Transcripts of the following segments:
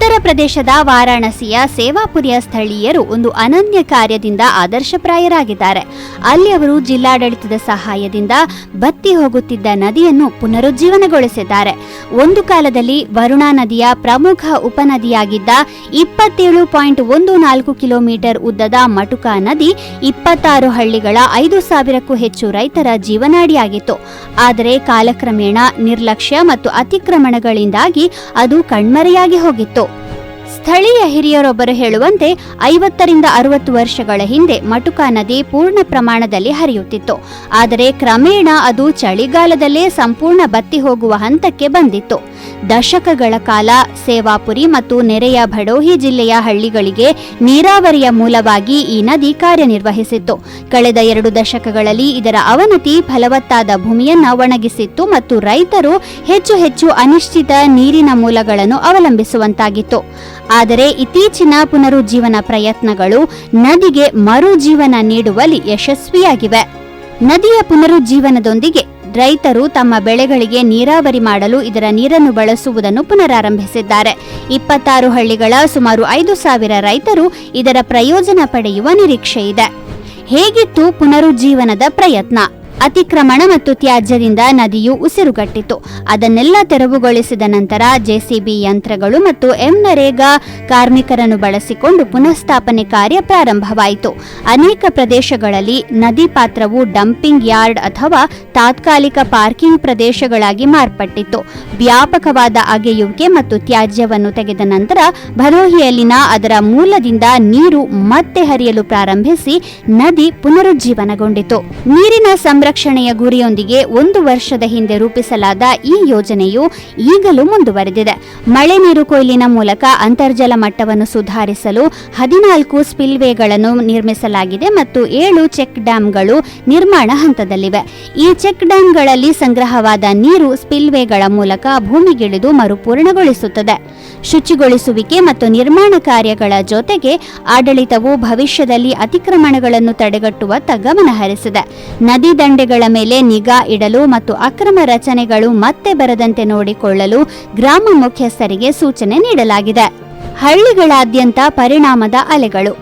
ಉತ್ತರ ಪ್ರದೇಶದ ವಾರಾಣಸಿಯ ಸೇವಾಪುರಿಯ ಸ್ಥಳೀಯರು ಒಂದು ಅನನ್ಯ ಕಾರ್ಯದಿಂದ ಆದರ್ಶಪ್ರಾಯರಾಗಿದ್ದಾರೆ. ಅಲ್ಲಿ ಅವರು ಜಿಲ್ಲಾಡಳಿತದ ಸಹಾಯದಿಂದ ಬತ್ತಿ ಹೋಗುತ್ತಿದ್ದ ನದಿಯನ್ನು ಪುನರುಜ್ಜೀವನಗೊಳಿಸಿದ್ದಾರೆ. ಒಂದು ಕಾಲದಲ್ಲಿ ವರುಣಾ ನದಿಯ ಪ್ರಮುಖ ಉಪನದಿಯಾಗಿದ್ದ ಇಪ್ಪತ್ತೇಳು ಪಾಯಿಂಟ್ ಒಂದು ನಾಲ್ಕು ಕಿಲೋಮೀಟರ್ ಉದ್ದದ ಮಟುಕಾ ನದಿ ಇಪ್ಪತ್ತಾರು ಹಳ್ಳಿಗಳ ಐದು ಸಾವಿರಕ್ಕೂ ಹೆಚ್ಚು ರೈತರ ಜೀವನಾಡಿಯಾಗಿತ್ತು. ಆದರೆ ಕಾಲಕ್ರಮೇಣ ನಿರ್ಲಕ್ಷ್ಯ ಮತ್ತು ಅತಿಕ್ರಮಣಗಳಿಂದಾಗಿ ಅದು ಕಣ್ಮರೆಯಾಗಿ ಹೋಗಿತ್ತು. ಸ್ಥಳೀಯ ಹಿರಿಯರೊಬ್ಬರು ಹೇಳುವಂತೆ ಐವತ್ತರಿಂದ ಅರವತ್ತು ವರ್ಷಗಳ ಹಿಂದೆ ಮಟುಕಾ ನದಿ ಪೂರ್ಣ ಪ್ರಮಾಣದಲ್ಲಿ ಹರಿಯುತ್ತಿತ್ತು. ಆದರೆ ಕ್ರಮೇಣ ಅದು ಚಳಿಗಾಲದಲ್ಲೇ ಸಂಪೂರ್ಣ ಬತ್ತಿ ಹೋಗುವ ಹಂತಕ್ಕೆ ಬಂದಿತ್ತು. ದಶಕಗಳ ಕಾಲ ಸೇವಾಪುರಿ ಮತ್ತು ನೆರೆಯ ಭಡೋಹಿ ಜಿಲ್ಲೆಯ ಹಳ್ಳಿಗಳಿಗೆ ನೀರಾವರಿಯ ಮೂಲವಾಗಿ ಈ ನದಿ ಕಾರ್ಯನಿರ್ವಹಿಸಿತ್ತು. ಕಳೆದ ಎರಡು ದಶಕಗಳಲ್ಲಿ ಇದರ ಅವನತಿ ಫಲವತ್ತಾದ ಭೂಮಿಯನ್ನು ಒಣಗಿಸಿತ್ತು ಮತ್ತು ರೈತರು ಹೆಚ್ಚು ಹೆಚ್ಚು ಅನಿಶ್ಚಿತ ನೀರಿನ ಮೂಲಗಳನ್ನು ಅವಲಂಬಿಸುವಂತಾಗಿತ್ತು. ಆದರೆ ಇತ್ತೀಚಿನ ಪುನರುಜ್ಜೀವನ ಪ್ರಯತ್ನಗಳು ನದಿಗೆ ಮರುಜೀವನ ನೀಡುವಲ್ಲಿ ಯಶಸ್ವಿಯಾಗಿವೆ. ನದಿಯ ಪುನರುಜ್ಜೀವನದೊಂದಿಗೆ ರೈತರು ತಮ್ಮ ಬೆಳೆಗಳಿಗೆ ನೀರಾವರಿ ಮಾಡಲು ಇದರ ನೀರನ್ನು ಬಳಸುವುದನ್ನು ಪುನರಾರಂಭಿಸಿದ್ದಾರೆ. ಇಪ್ಪತ್ತಾರು ಹಳ್ಳಿಗಳ ಸುಮಾರು ಐದು ಸಾವಿರ ರೈತರು ಇದರ ಪ್ರಯೋಜನ ಪಡೆಯುವ ನಿರೀಕ್ಷೆ ಇದೆ ಹೇಗಿತ್ತು ಪುನರುಜ್ಜೀವನದ ಪ್ರಯತ್ನ? ಅತಿಕ್ರಮಣ ಮತ್ತು ತ್ಯಾಜ್ಯದಿಂದ ನದಿಯು ಉಸಿರುಗಟ್ಟಿತು. ಅದನ್ನೆಲ್ಲ ತೆರವುಗೊಳಿಸಿದ ನಂತರ ಜೆಸಿಬಿ ಯಂತ್ರಗಳು ಮತ್ತು ಎಂ ನರೇಗಾ ಕಾರ್ಮಿಕರನ್ನು ಬಳಸಿಕೊಂಡು ಪುನಃಸ್ಥಾಪನೆ ಕಾರ್ಯ ಪ್ರಾರಂಭವಾಯಿತು. ಅನೇಕ ಪ್ರದೇಶಗಳಲ್ಲಿ ನದಿ ಪಾತ್ರವು ಡಂಪಿಂಗ್ ಯಾರ್ಡ್ ಅಥವಾ ತಾತ್ಕಾಲಿಕ ಪಾರ್ಕಿಂಗ್ ಪ್ರದೇಶಗಳಾಗಿ ಮಾರ್ಪಟ್ಟಿತ್ತು. ವ್ಯಾಪಕವಾದ ಅಗೆಯುವಿಕೆ ಮತ್ತು ತ್ಯಾಜ್ಯವನ್ನು ತೆಗೆದ ನಂತರ ಭದೋಹಿಯಲ್ಲಿನ ಅದರ ಮೂಲದಿಂದ ನೀರು ಮತ್ತೆ ಹರಿಯಲು ಪ್ರಾರಂಭಿಸಿ ನದಿ ಪುನರುಜ್ಜೀವನಗೊಂಡಿತು. ನೀರಿನ ಸಂರಕ್ಷಣೆಯ ಗುರಿಯೊಂದಿಗೆ ಒಂದು ವರ್ಷದ ಹಿಂದೆ ರೂಪಿಸಲಾದ ಈ ಯೋಜನೆಯು ಈಗಲೂ ಮುಂದುವರೆದಿದೆ. ಮಳೆ ನೀರು ಕೊಯ್ಲಿನ ಮೂಲಕ ಅಂತರ್ಜಲ ಮಟ್ಟವನ್ನು ಸುಧಾರಿಸಲು ಹದಿನಾಲ್ಕು ಸ್ಪಿಲ್ವೇಗಳನ್ನು ನಿರ್ಮಿಸಲಾಗಿದೆ ಮತ್ತು ಏಳು ಚೆಕ್ ಡ್ಯಾಂಗಳು ನಿರ್ಮಾಣ ಹಂತದಲ್ಲಿವೆ. ಈ ಚೆಕ್ ಡ್ಯಾಂಗಳಲ್ಲಿ ಸಂಗ್ರಹವಾದ ನೀರು ಸ್ಪಿಲ್ವೇಗಳ ಮೂಲಕ ಭೂಮಿಗಿಳಿದು ಮರುಪೂರ್ಣಗೊಳಿಸುತ್ತದೆ. ಶುಚಿಗೊಳಿಸುವಿಕೆ ಮತ್ತು ನಿರ್ಮಾಣ ಕಾರ್ಯಗಳ ಜೊತೆಗೆ ಆಡಳಿತವು ಭವಿಷ್ಯದಲ್ಲಿ ಅತಿಕ್ರಮಣಗಳನ್ನು ತಡೆಗಟ್ಟುವತ್ತ ಗಮನಹರಿಸಿದೆ ಹರಿಸಿದೆ ನದಿ ದಂಡೆಗಳ ಮೇಲೆ ನಿಗಾ ಇಡಲು ಮತ್ತು ಅಕ್ರಮ ರಚನೆಗಳು ಮತ್ತೆ ಬರದಂತೆ ನೋಡಿಕೊಳ್ಳಲು ಗ್ರಾಮ ಮುಖ್ಯಸ್ಥರಿಗೆ ಸೂಚನೆ ನೀಡಲಾಗಿದೆ. ಹಳ್ಳಿಗಳಾದ್ಯಂತ ಪರಿಣಾಮದ ಅಲೆಗಳು.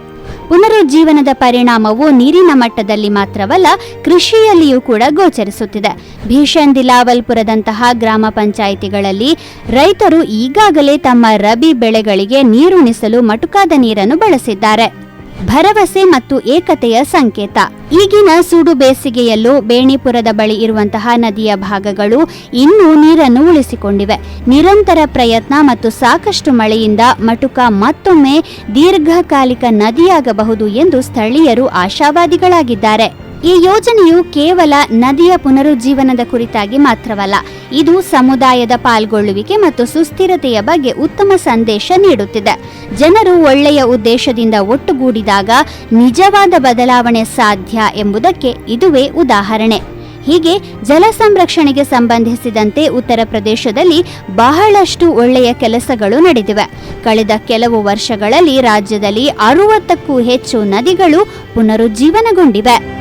ಪುನರುಜ್ಜೀವನದ ಪರಿಣಾಮವು ನೀರಿನ ಮಟ್ಟದಲ್ಲಿ ಮಾತ್ರವಲ್ಲ, ಕೃಷಿಯಲ್ಲಿಯೂ ಕೂಡ ಗೋಚರಿಸುತ್ತಿದೆ. ಭೀಷಣ್ ದಿಲಾವಲ್ಪುರದಂತಹ ಗ್ರಾಮ ಪಂಚಾಯಿತಿಗಳಲ್ಲಿ ರೈತರು ಈಗಾಗಲೇ ತಮ್ಮ ರಬಿ ಬೆಳೆಗಳಿಗೆ ನೀರುಣಿಸಲು ಮಟುಕಾದ ನೀರನ್ನು ಬಳಸಿದ್ದಾರೆ. ಭರವಸೆ ಮತ್ತು ಏಕತೆಯ ಸಂಕೇತ. ಈಗಿನ ಸುಡು ಬೇಸಿಗೆಯಲ್ಲೂ ಬೇಣಿಪುರದ ಬಳಿ ಇರುವಂತಹ ನದಿಯ ಭಾಗಗಳು ಇನ್ನೂ ನೀರನ್ನು ಉಳಿಸಿಕೊಂಡಿವೆ. ನಿರಂತರ ಪ್ರಯತ್ನ ಮತ್ತು ಸಾಕಷ್ಟು ಮಳೆಯಿಂದ ಮಟುಕ ಮತ್ತೊಮ್ಮೆ ದೀರ್ಘಕಾಲಿಕ ನದಿಯಾಗಬಹುದು ಎಂದು ಸ್ಥಳೀಯರು ಆಶಾವಾದಿಗಳಾಗಿದ್ದಾರೆ. ಈ ಯೋಜನೆಯು ಕೇವಲ ನದಿಯ ಪುನರುಜ್ಜೀವನದ ಕುರಿತಾಗಿ ಮಾತ್ರವಲ್ಲ, ಇದು ಸಮುದಾಯದ ಪಾಲ್ಗೊಳ್ಳುವಿಕೆ ಮತ್ತು ಸುಸ್ಥಿರತೆಯ ಬಗ್ಗೆ ಉತ್ತಮ ಸಂದೇಶ ನೀಡುತ್ತಿದೆ. ಜನರು ಒಳ್ಳೆಯ ಉದ್ದೇಶದಿಂದ ಒಟ್ಟುಗೂಡಿದಾಗ ನಿಜವಾದ ಬದಲಾವಣೆ ಸಾಧ್ಯ ಎಂಬುದಕ್ಕೆ ಇದುವೇ ಉದಾಹರಣೆ. ಹೀಗೆ ಜಲ ಸಂರಕ್ಷಣೆಗೆ ಸಂಬಂಧಿಸಿದಂತೆ ಉತ್ತರ ಪ್ರದೇಶದಲ್ಲಿ ಬಹಳಷ್ಟು ಒಳ್ಳೆಯ ಕೆಲಸಗಳು ನಡೆದಿವೆ. ಕಳೆದ ಕೆಲವು ವರ್ಷಗಳಲ್ಲಿ ರಾಜ್ಯದಲ್ಲಿ ಅರುವತ್ತಕ್ಕೂ ಹೆಚ್ಚು ನದಿಗಳು ಪುನರುಜ್ಜೀವನಗೊಂಡಿವೆ.